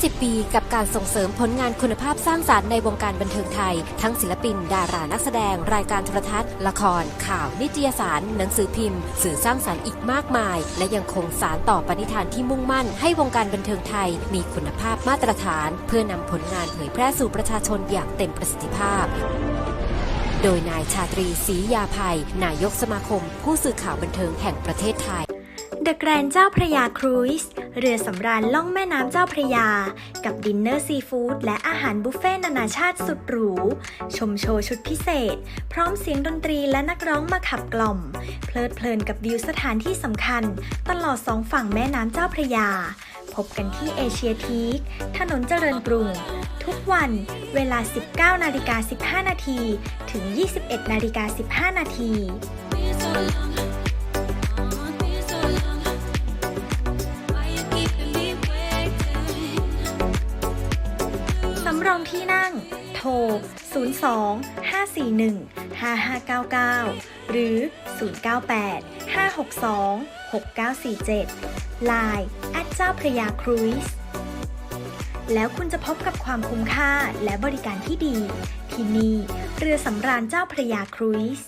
50 ปีกับการส่งเสริมผลงานคุณภาพสร้างสารรค์ในวงการบันเทิงไทย ทั้งศิลปิน ดารานักแสดง รายการโทรทัศน์ ละคร ข่าว นิตยสาร หนังสือพิมพ์ สื่อสร้างสารรค์อีกมากมาย และยังคงสารต่อปณิธานที่มุ่งมั่น ให้วงการบันเทิงไทย มีคุณภาพมาตรฐาน เพื่อนำผลงานเผยแพร่สู่ประชาชนอย่างเต็มประสิทธิภาพโดยนายชาตรีศรียาภัย นายกสมาคม ผู้สื่อข่าวบันเทิงแห่งประเทศไทย เดอะแกรนเจ้าพระยาครูซเรือสำราญล่องแม่น้ำเจ้าพระยา กับดินเนอร์ซีฟู้ดและอาหารบุฟเฟ่ต์นานาชาติสุดหรู ชมโชว์ชุดพิเศษ พร้อมเสียงดนตรีและนักร้องมาขับกล่อม เพลิดเพลินกับวิวสถานที่สำคัญ ตลอดสองฝั่งแม่น้ำเจ้าพระยา พบกันที่เอเชียทีคถนนเจริญกรุง ทุกวันเวลา 19นาฬิกา15 นาทีถึง 21นาฬิกา15 นาที ที่นั่ง โทร 02 541 5599 หรือ 098 562 6947 Line แอดเจ้าพระยาครูซแล้วคุณจะพบกับความคุ้มค่าและบริการที่ดี ที่นี่เรือสำราญเจ้าพระยาครูซ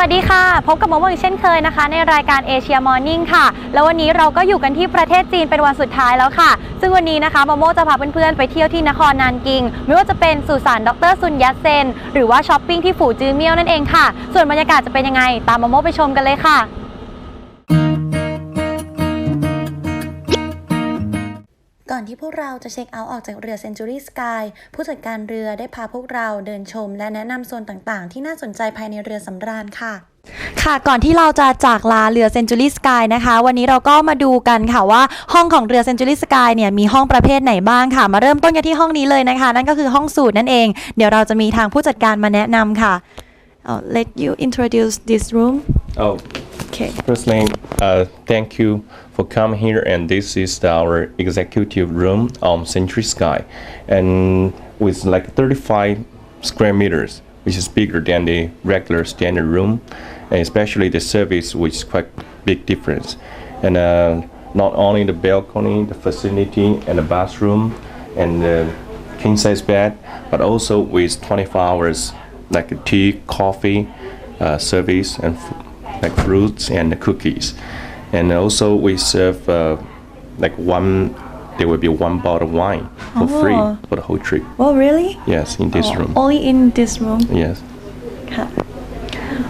วัสดีค่ะ พบกับโมโมอีกเช่นเคยนะคะ ในรายการเอเชียมอร์นิ่งค่ะ แล้ววันนี้เราก็อยู่กันที่ประเทศจีนเป็นวันสุดท้ายแล้วค่ะ ซึ่งวันนี้นะคะโมโมจะพาเพื่อนๆ ไปเที่ยวที่นครนานกิง ไม่ว่าจะเป็นสุสานดรซุนยัตเซน หรือว่าช้อปปิ้งที่ฝูจือเมี่ยวนั่นเองค่ะ ส่วนบรรยากาศจะเป็นยังไง ตามโมโมไปชมกันเลยค่ะ อนที่พวกเราจะเช็คเอาท์ออกจากเรือ Century Sky ผู้จัดการเรือได้พาพวกเราเดินชม และแนะนำโซนต่างๆ ที่น่าสนใจภายในเรือสำราญค่ะ ค่ะก่อนที่เราจะจากลาเรือ Century Sky นะคะ วันนี้เราก็มาดูกันค่ะว่าห้องของเรือ Century Sky เนี่ยมีห้องประเภทไหนบ้างค่ะ มาเริ่มต้นกันที่ห้องนี้เลยนะคะ นั่นก็คือห้องสูตรนั่นเอง เดี๋ยวเราจะมีทางผู้จัดการมาแนะนำค่ะ uh, let you introduce this room Oh, okay firstly, uh, thank you coming here, and this is our executive room on Century Sky, and with like 35 square meters, which is bigger than the regular standard room, and especially the service, which is quite big difference, and uh, not only the balcony, the facility, and the bathroom, and the king size bed, but also with 24 hours like tea, coffee, uh, service, and like fruits and cookies. And also we serve uh, like one, there will be one bottle of wine for free Oh. for the whole trip. oh really Yes, in this room. only in this room Yes. ค่ะ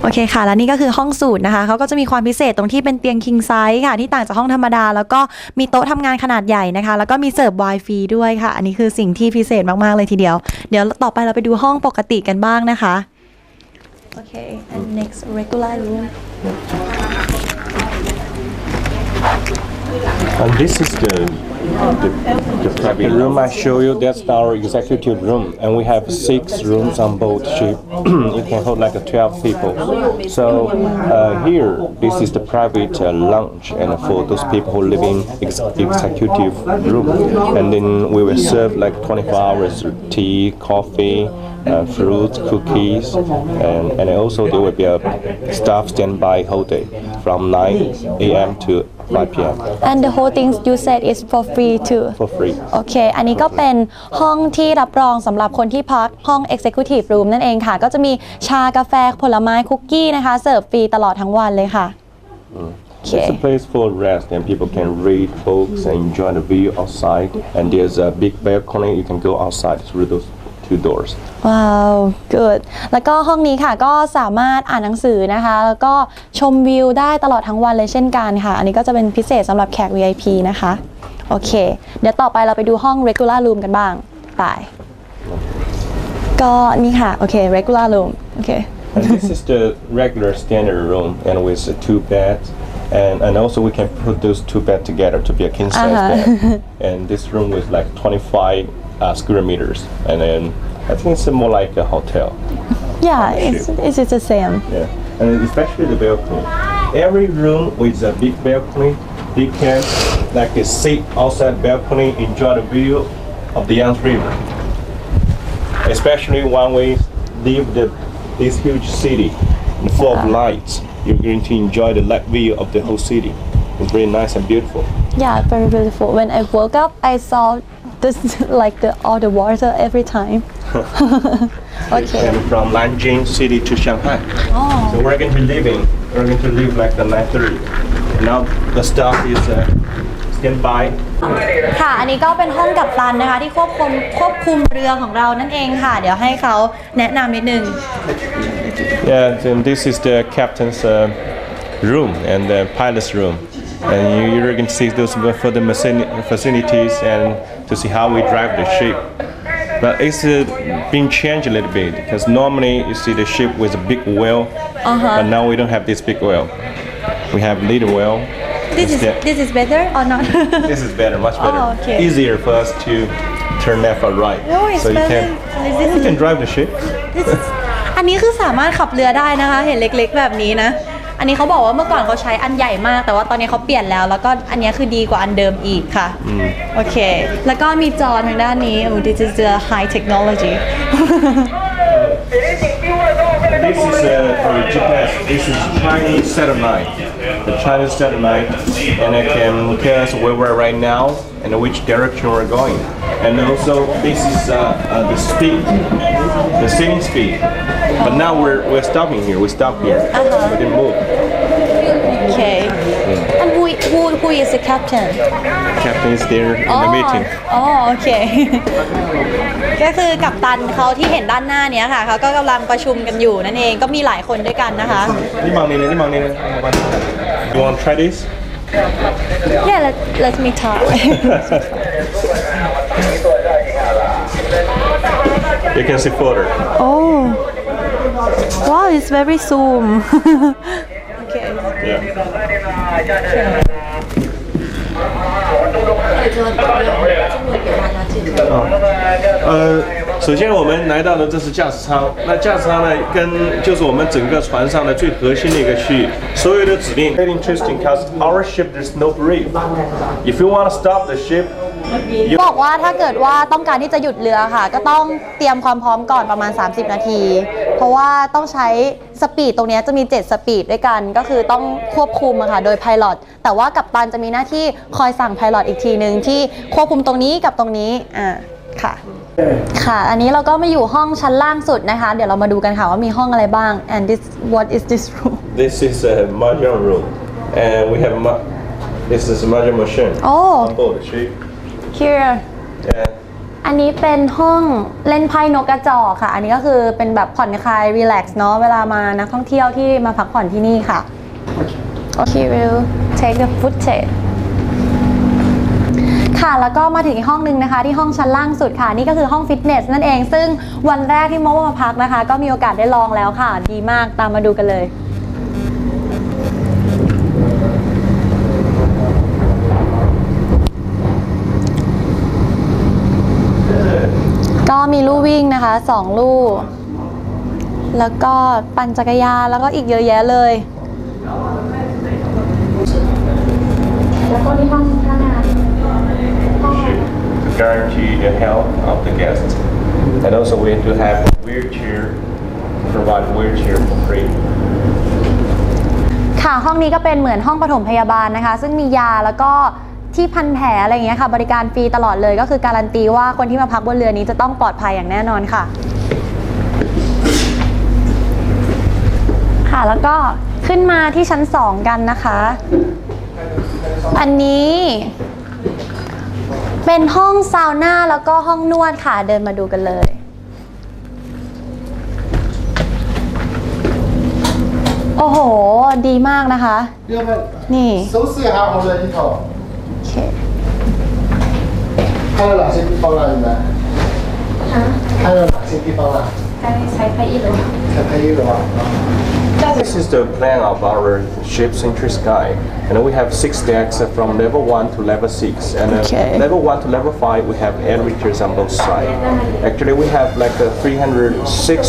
โอเคค่ะ และนี่ก็คือห้องสูตรนะคะ เขาก็จะมีความพิเศษตรงที่เป็นเตียง king size ค่ะ ที่ต่างจากห้องธรรมดา แล้วก็มีโต๊ะทำงานขนาดใหญ่นะคะ แล้วก็มีเสิร์ฟ Wi ฟรีด้วยค่ะ อันนี้คือสิ่งที่พิเศษมาก ๆ เลยทีเดียว เดี๋ยวต่อไปเราไปดูห้องปกติกันบ้างนะคะ โอเค and next regular room And this is the, the, the room I show you. That's our executive room, and we have six rooms on board ship. it can hold like 12 people. So uh, here, this is the private uh, lounge, and for those people who live in ex- executive room, and then we will serve like 24 hours tea, coffee. Uh, fruits, cookies, and, and also there will be a staff standby whole day from 9 a.m. to 5 p.m. and the whole thing you said is for free too for free. โอเค อันนี้ก็เป็นห้องที่รับรองสำหรับคนที่พักห้อง Executive Room นั่นเองค่ะ ก็จะมีชากาแฟผลไม้คุกกี้นะคะ เสิร์ฟฟรีตลอดทั้งวันเลยค่ะโอเค It's a place for rest and people can read books and enjoy the view outside. And there's a big balcony, you can go outside through those two doors. ว้าว good แล้วก็ห้องนี้ค่ะก็สามารถอ่านหนังสือนะคะ แล้วก็ชมวิวได้ตลอดทั้งวันเลยเช่นกันค่ะ อันนี้ก็จะเป็นพิเศษสำหรับแขก VIP นะคะ โอเค เดี๋ยวต่อไปเราไปดูห้อง regular room กันบ้าง ไป ก็นี่ค่ะ โอเค regular room โอเค And this is the regular standard room and with uh, two beds. And, and also we can put those two beds together to be a king size bed. And this room was like 25 uh, square meters. And then I think it's more like a hotel. yeah it's it's it's the same Yeah, and especially the balcony. Every room with a big balcony, they can like sit outside balcony, enjoy the view of the Yangtze River. Especially when we leave the this huge city full of lights, you're going to enjoy the light view of the whole city. It's very nice and beautiful. Yeah, very beautiful. When I woke up, I saw this like the all the water every time. okay. And from Nanjing city to Shanghai. Oh. So we're going to leaving. We're going to leave like the 9:30. And now the staff is uh, stand by. ค่ะ อันนี้ก็เป็นห้องกัปตันนะคะ ที่ควบคุมควบคุมเรือของเรานั่นเองค่ะ เดี๋ยวให้เขาแนะนำนิดนึง Yeah, and this is the captain's uh, room and the pilot's room. And you, you're going to see those for the facili- facilities and to see how we drive the ship. But it's uh, been changed a little bit because normally you see the ship with a big whale, but now we don't have this big whale. We have little whale. This is instead. this is better or not This is better, much better. Oh, okay. Easier for us to turn left or right. Oh, it's so you better. can, This you is- can drive the ship. This is อันนี้คือสามารถขับเรือได้นะคะ เห็นเล็กๆแบบนี้นะ อันนี้เขาบอกว่าเมื่อก่อนเขาใช้อันใหญ่มาก แต่ว่าตอนนี้เขาเปลี่ยนแล้ว แล้วก็อันนี้คือดีกว่าอันเดิมอีกค่ะโอเค แล้วก็มีจอทางด้านนี้โอ้ this is the high technology This is uh, for the GPS. This is Chinese satellite. The Chinese satellite, and it can tell us where we're right now and which direction we're going. And also, this is uh, uh, the speed, the sailing speed. But now we're we're stopping here. We stop here. We didn't move. โอเค and who who who is the captain Captain is there in the meeting. อ๋อโอเค ก็คือกัปตันเขาที่เห็นด้านหน้าเนี้ยค่ะเขาก็กำลังประชุมกันอยู่นั่นเองก็มีหลายคนด้วยกันนะคะ You want to try this? Yeah let let me try You can see further. Oh wow it's very zoom okay Yeah. Oh. 呃，首先我们来到的这是驾驶舱，那驾驶舱呢，跟就是我们整个船上的最核心的一个区域，所有的指令 very interesting because our ship there's no brief. If you want to stop the ship, บอกว่าถ้าเกิดว่าต้องการที่จะหยุดเรือค่ะ ก็ต้องเตรียมความพร้อมก่อนประมาณ 30 นาที เพราะว่าต้องใช้สปีดตรงเนี้ยจะมี 7 สปีดด้วยกัน ก็คือต้องควบคุมอะค่ะโดยไพลอตแต่ว่ากัปตันจะมีหน้าที่คอยสั่งไพลอตอีกทีหนึ่งที่ควบคุมตรงนี้กับตรงนี้อ่าค่ะ ค่ะ อันนี้เราก็มาอยู่ห้องชั้นล่างสุดนะคะ เดี๋ยวเรามาดูกันค่ะว่ามีห้องอะไรบ้าง and this what is this room this is a mahjong room, and we have ma- this is a mahjong machine Oh. on board the ship. here And อันนี้เป็นห้องเล่นไพ่นกกระจอกค่ะ อันนี้ก็คือเป็นแบบผ่อนคลายรีแลกซ์เนาะเวลามานักท่องเที่ยวที่มาพักผ่อนที่นี่ค่ะโอเค will take the footage ค่ะแล้วก็มาถึงอีกห้องหนึ่งนะคะ ที่ห้องชั้นล่างสุดค่ะ นี่ก็คือห้องฟิตเนสนั่นเอง ซึ่งวันแรกที่โมมาพักนะคะ ก็มีโอกาสได้ลองแล้วค่ะ ดีมากตามมาดูกันเลย มีลู่วิ่งนะคะสองลู่ แล้วก็ปั่นจักรยานแล้วก็อีกเยอะแยะเลย แล้วก็ที่ห้องท่างาน to guarantee the health of the guests. And also we have to have a wheelchair, provide wheelchair for free. ค่ะห้องนี้ก็เป็นเหมือนห้องปฐมพยาบาลนะคะ ซึ่งมียาแล้วก็ ที่พันแผลอะไรอย่างเงี้ยค่ะ บริการฟรีตลอดเลย ก็คือการันตีว่าคนที่มาพักบนเรือนี้จะต้องปลอดภัยอย่างแน่นอนค่ะ ค่ะแล้วก็ขึ้นมาที่ชั้น 2 กันนะคะ อันนี้ เป็นห้องซาวน่าแล้วก็ห้องนวดค่ะ เดินมาดูกันเลย โอ้โห ดีมากนะคะ 要不 นี่ 手试下我的里头， โอเค 看到哪些地方了？你们？啊看到哪些地方了？才拍一楼。才拍一楼啊！this is the plan of our ship Sentry Sky. And we have six decks from level 1 to level 6. And uh, okay. level 1 to level 5, we have elevators on both sides. Actually, we have like a 306,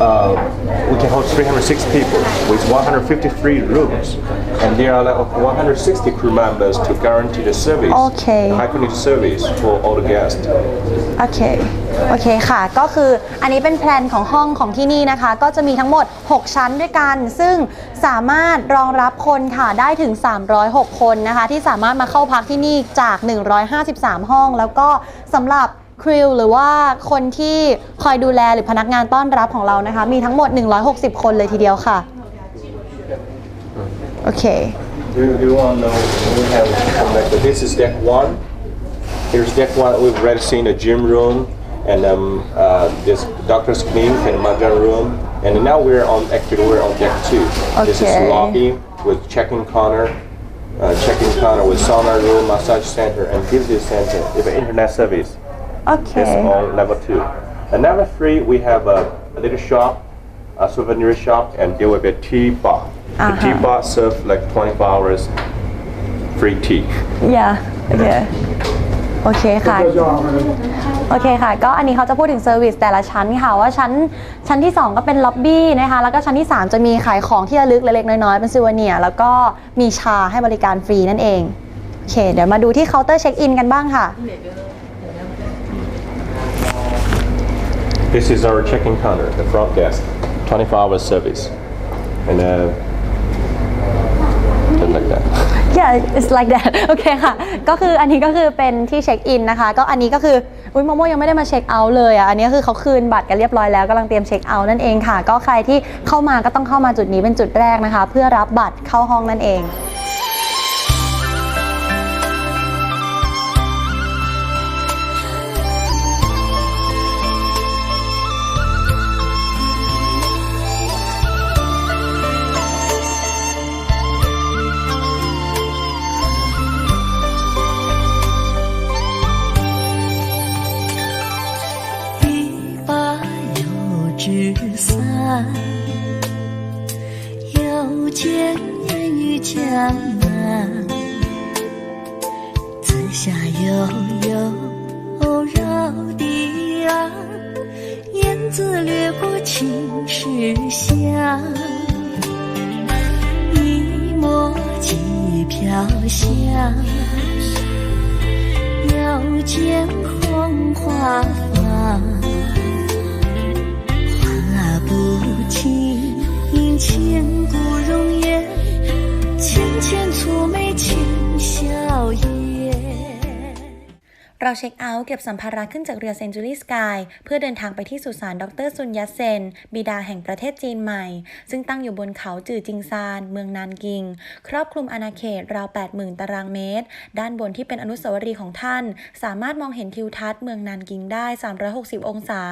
uh, we can hold 306 people with 153 rooms. And there are like 160 crew members to guarantee the service, okay. high quality service for all the guests. Okay. โอเคค่ะ ก็คืออันนี้เป็นแพลนของห้องของที่นี่นะคะ ก็จะมีทั้งหมด 6 ชั้นด้วยกัน ซึ่งสามารถรองรับคนค่ะได้ถึง 306 คนนะคะ ที่สามารถมาเข้าพักที่นี่จาก 153 ห้อง แล้วก็สำหรับคริวหรือว่าคนที่คอยดูแลหรือพนักงานต้อนรับของเรานะคะ มีทั้งหมด 160 คนเลยทีเดียวค่ะ โอเค Do you, want to know we have like this is deck one. Here's deck one. We've already seen the gym room and um, uh, this doctor's clinic and emergency room. And now we're on actually we're on deck two. Okay. This is lobby with check-in counter, uh, check-in counter with sauna room, massage center, and beauty center. It's internet service. Okay. It's on level two. And level three, we have a, a little shop, a souvenir shop, and there will be a tea bar. Uh-huh. The tea uh-huh. bar serves like 24 hours free tea. Yeah. yeah. โอเคโอเคค่ะโอเคค่ะ ก็อันนี้เขาจะพูดถึงเซอร์วิสแต่ละชั้นค่ะ ว่าชั้นชั้นที่ 2 ก็เป็นล็อบบี้นะคะ แล้วก็ชั้นที่ 3 จะมีขายของที่ระลึกเล็กๆน้อยๆเป็นซิวเนียร์แล้วก็มีชาให้บริการฟรีนั่นเอง โอเค เดี๋ยวมาดูที่เคาน์เตอร์เช็คอินกันบ้างค่ะ This is our check-in counter, the front desk, 24 hour service. And uh, just like that. yeah it's like that โอเคค่ะ ก็คืออันนี้ก็คือเป็นที่เช็คอินนะคะ ก็อันนี้ก็คือ อุ้ยโมโมยังไม่ได้มาเช็คเอาท์เลยอะ อันนี้คือเขาคืนบัตรกันเรียบร้อยแล้วกำลังเตรียมเช็คเอาท์นั่นเองค่ะ ก็ใครที่เข้ามาก็ต้องเข้ามาจุดนี้เป็นจุดแรกนะคะ เพื่อรับบัตรเข้าห้องนั่นเอง 下悠悠绕堤岸，燕子掠过青石巷，一抹几飘香。又见红花放，画不尽千古容颜，浅浅蹙眉轻 เราเช็คเอาท์เก็บสัมภาระขึ้นจากเรือเซนจูรี่สกายเพื่อเดินทางไปที่สุสานดรซุนยัตเซน บิดาแห่งประเทศจีนใหม่ ซึ่งตั้งอยู่บนเขาจือจิงซาน เมืองนานกิง ครอบคลุมอาณาเขตราว 80,000 ตารางเมตร ด้านบนที่เป็นอนุสาวรีย์ของท่าน สามารถมองเห็นทิวทัศน์เมืองนานกิงได้ 360 องศา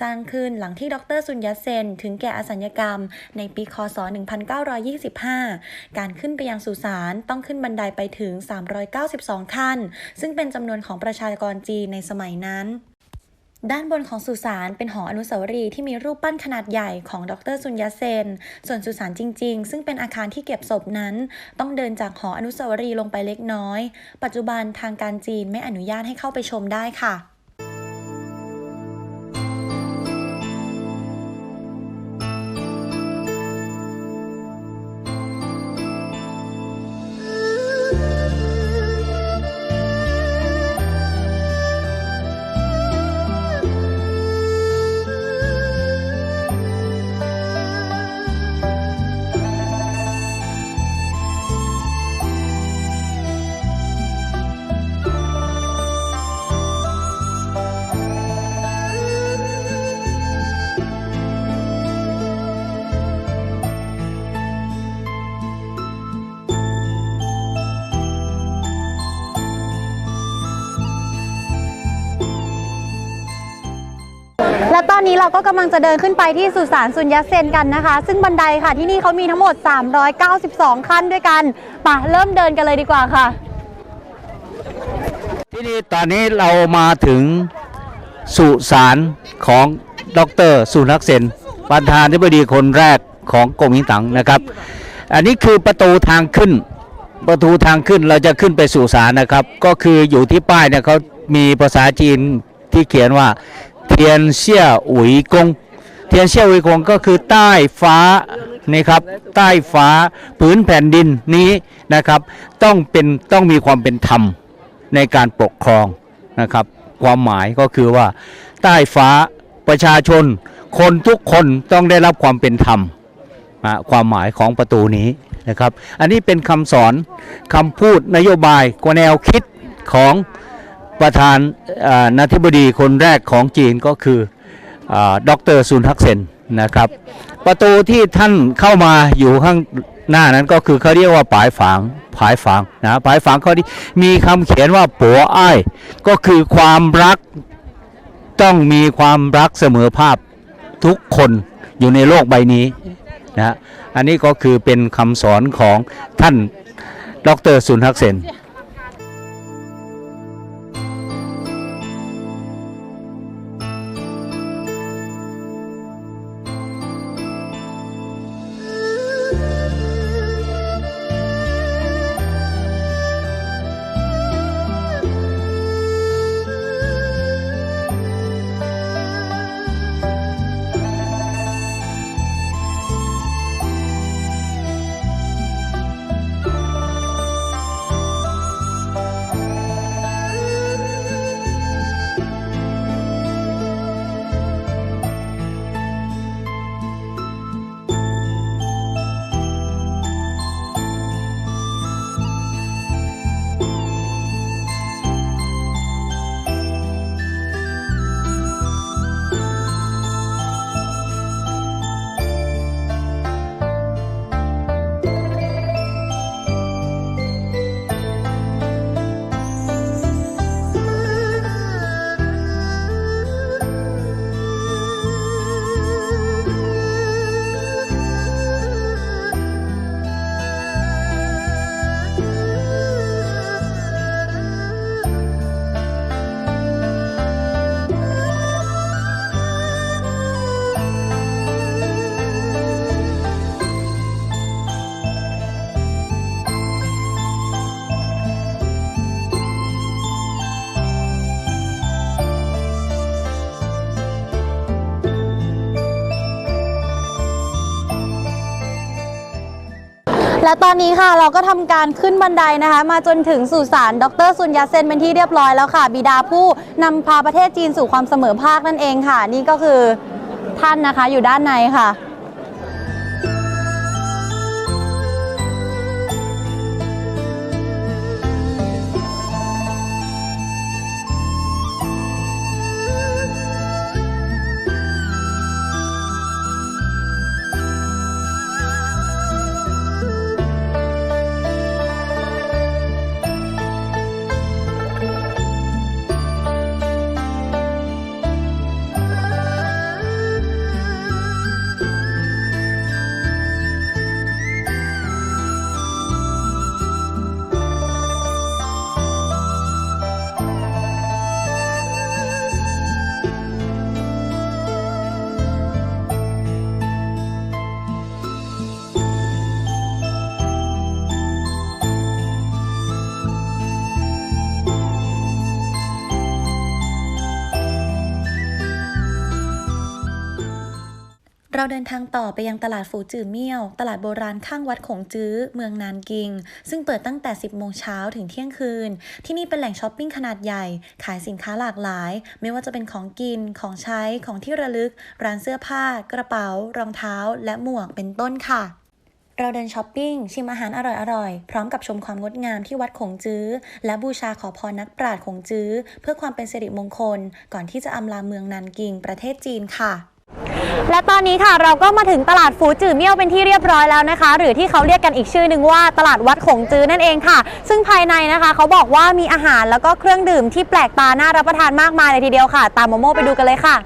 สร้างขึ้นหลังที่ดรซุนยัตเซน ถึงแก่อสัญญกรรม ในปีคศ 1925 การขึ้นไปยังสุสานต้องขึ้นบันไดไปถึง 392 ขั้น ซึ่งเป็นจำนวนของประชากรจีนในสมัยนั้น ด้านบนของสุสานเป็นหออนุสาวรีย์ที่มีรูปปั้นขนาดใหญ่ของดรซุนยาเซน ส่วนสุสานจริง ๆ ซึ่งเป็นอาคารที่เก็บศพนั้น ต้องเดินจากหออนุสาวรีย์ลงไปเล็กน้อย ปัจจุบันทางการจีนไม่อนุญาตให้เข้าไปชมได้ค่ะ เราก็กำลังจะเดินขึ้นไปที่สุสานซุนยัตเซนกันนะคะ ซึ่งบันไดค่ะที่นี่เขามีทั้งหมด 392 ขั้นด้วยกันไปะเริ่มเดินกันเลยดีกว่าค่ะ ที่นี่ตอนนี้เรามาถึงสุสานของดรสุนักเซนประธานธิบดีคนแรกของกรมหินตังนะครับ อันนี้คือประตูทางขึ้น ประตูทางขึ้นเราจะขึ้นไปสู่ศาลนะครับ ก็คืออยู่ที่ป้ายเนี่ยเขามีภาษาจีนที่เขียนว่า เทียนเซี่ยอุ๋ยกงเทียนเชี่ยววิกงก็คือใต้ฟ้านี่ครับใต้ฟ้าผืนแผ่นดินนี้นะครับ ต้องเป็นต้องมีความเป็นธรรมในการปกครองนะครับ ความหมายก็คือว่า ใต้ฟ้าประชาชน คนทุกคนต้องได้รับความเป็นธรรมความหมายของประตูนี้นะครับ อันนี้เป็นคำสอนคำพูดนโยบายกว่าแนวคิดของ ประธานนาธิบดีคนแรกของจีนก็คืออาดรซุนทักเซนนะครับ ประตูที่ท่านเข้ามาอยู่ข้างหน้านั้นก็คือเขาเรียกว่าปายฝางผายฝางนะผายฝางเขาที่มีคำเขียนว่าปัวอ้ายก็คือความรักต้องมีความรักเสมอภาพทุกคนอยู่ในโลกใบนี้นะอันนี้ก็คือเป็นคำสอนของท่านดรสุนทักเซน และตอนนี้ค่ะเราก็ทำการขึ้นบันไดนะคะ มาจนถึงสุสานดรซุนยาเซนเป็นที่เรียบร้อยแล้วค่ะ บิดาผู้นำพาประเทศจีนสู่ความเสมอภาคนั่นเองค่ะ นี่ก็คือท่านนะคะอยู่ด้านในค่ะ เราเดินทางต่อไปยังตลาดฟูจือเมี่ยว ตลาดโบราณข้างวัดขงจื้อ เมืองนานกิง ซึ่งเปิดตั้งแต่ 10 โมงเช้าถึงเที่ยงคืน ที่นี่เป็นแหล่งช้อปปิ้งขนาดใหญ่ ขายสินค้าหลากหลาย ไม่ว่าจะเป็นของกิน ของใช้ ของที่ระลึก ร้านเสื้อผ้า กระเป๋า รองเท้า และหมวก เป็นต้นค่ะเราเดินช้อปปิ้ง ชิมอาหารอร่อยๆ พร้อมกับชมความงดงามที่วัดขงจื้อ และบูชาขอพรนักปราชญ์ขงจื้อ เพื่อความเป็นสิริมงคล ก่อนที่จะอำลาเมืองนานกิงประเทศจีนค่ะ และตอนนี้ค่ะเราก็มาถึงตลาดฟูจือเมี่ยวเป็นที่เรียบร้อยแล้วนะคะ หรือที่เขาเรียกกันอีกชื่อหนึ่งว่าตลาดวัดขงจื้อนั่นเองค่ะ ซึ่งภายในนะคะ เขาบอกว่ามีอาหารแล้วก็เครื่องดื่มที่แปลกตาน่ารับประทานมากมายเลยทีเดียวค่ะ ตามโมโมไปดูกันเลยค่ะ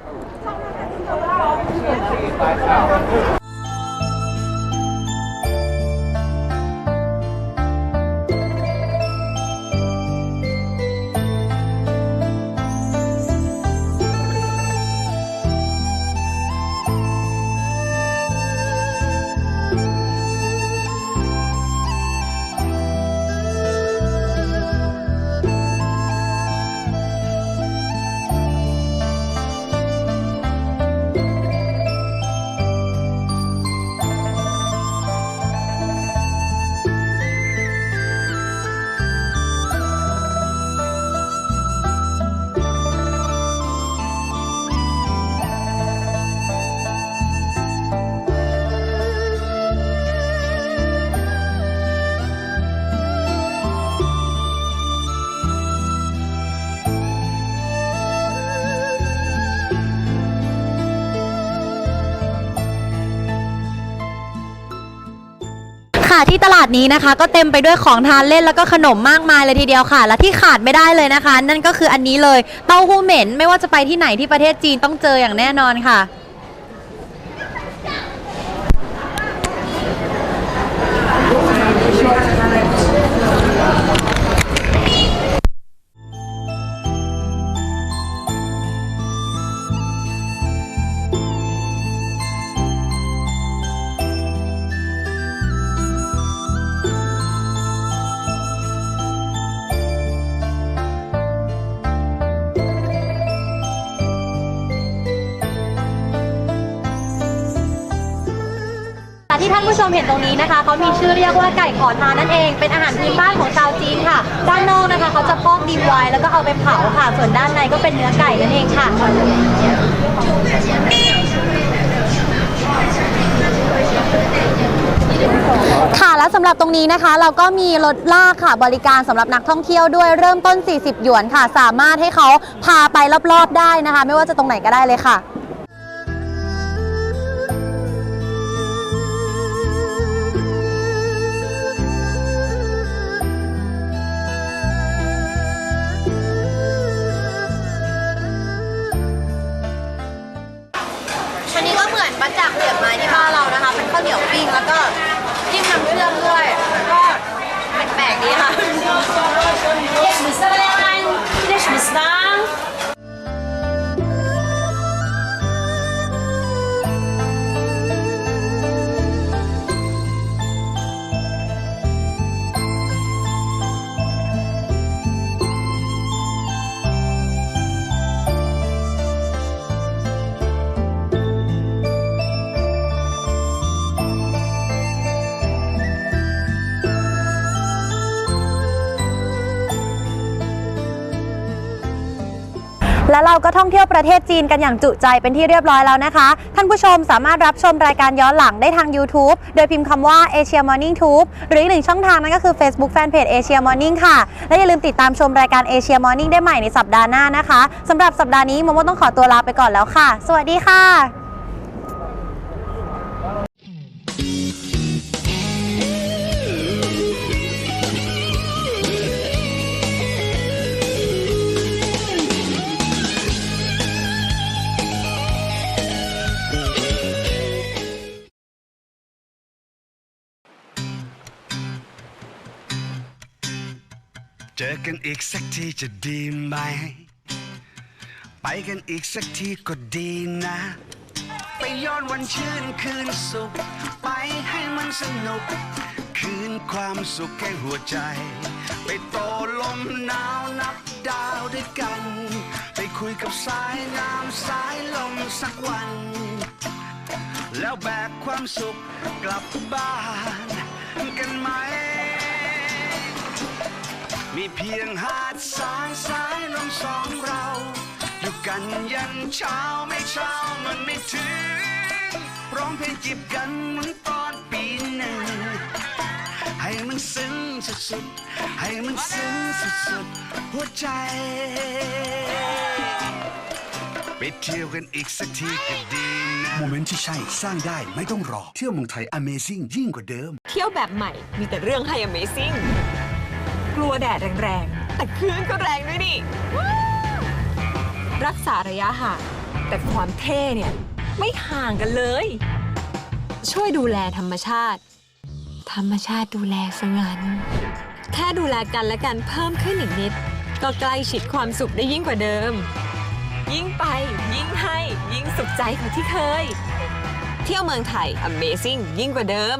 ที่ตลาดนี้นะคะ ก็เต็มไปด้วยของทานเล่นแล้วก็ขนมมากมายเลยทีเดียวค่ะ และที่ขาดไม่ได้เลยนะคะ นั่นก็คืออันนี้เลยเต้าหู้เหม็นไม่ว่าจะไปที่ไหนที่ประเทศจีนต้องเจออย่างแน่นอนค่ะ มเห็นตรงนี้นะคะเขามีชื่อเรียกว่าไก่ขอทานนั่นเอง เป็นอาหารพื้นบ้านของชาวจีนค่ะ ด้านนอกนะคะเขาจะพอกดินไว้แล้วก็เอาไปเผาค่ะ ส่วนด้านในก็เป็นเนื้อไก่นั่นเองค่ะค่ะและสำหรับตรงนี้นะคะ เราก็มีรถลากค่ะบริการสำหรับนักท่องเที่ยวด้วยเริ่มต้น 40 หยวนค่ะ สามารถให้เขาพาไปรอบๆได้นะคะ ไม่ว่าจะตรงไหนก็ได้เลยค่ะ นะคะเป็นข้าวเหนียวปิ้งแล้วก็จิ้มน้ำเชื่อมด้วยก็แปลกๆดีค่ะ และเราก็ท่องเที่ยวประเทศจีนกันอย่างจุใจเป็นที่เรียบร้อยแล้วนะคะ ท่านผู้ชมสามารถรับชมรายการย้อนหลังได้ทาง YouTube โดยพิมพ์คำว่า Asia Morning Tube หรืออีกหนึ่งช่องทางนั่นก็คือ Facebook Fanpage Asia Morning ค่ะ และอย่าลืมติดตามชมรายการ Asia Morning ได้ใหม่ในสัปดาห์หน้านะคะสำหรับสัปดาห์นี้โมโมต้องขอตัวลาไปก่อนแล้วค่ะ สวัสดีค่ะ เจอกันอีกสักทีจะดีไหม ไปกันอีกสักทีก็ดีนะ ไปย้อนวันชื่นคืนสุข ไปให้มันสนุก คืนความสุขแก่หัวใจ ไปโตลมหนาวนับดาวด้วยกัน ไปคุยกับสายน้ำสายลมสักวัน แล้วแบกความสุขกลับบ้านกัน มีเพียงหาดสายสายลมสองเรา อยู่กันยันเช้าไม่เช้ามันไม่ถึง ร้องเพลงจีบกันเหมือนตอนปีหนึ่ง ให้มันซึ้งสุดๆ ให้มันซึ้งสุดๆ หัวใจ ไปเที่ยวกันอีกสักทีก็ดีนะ โมเมนต์ที่ใช่สร้างได้ไม่ต้องรอ เที่ยวเมืองไทย Amazing ยิ่งกว่าเดิม เที่ยวแบบใหม่มีแต่เรื่องให้ Amazing กลัวแดดแรงๆ แต่คลื่นก็แรงด้วยนี่รักษาระยะห่างแต่ความเท่เนี่ย ไม่ห่างกันเลย ช่วยดูแลธรรมชาติ ธรรมชาติดูแลสงันแค่ดูแลกันและกันเพิ่มขึ้นอีกนิด ก็ใกล้ชิดความสุขได้ยิ่งกว่าเดิม ยิ่งไป ยิ่งให้ ยิ่งสุขใจกว่าที่เคย เที่ยวเมืองไทย Amazing ยิ่งกว่าเดิม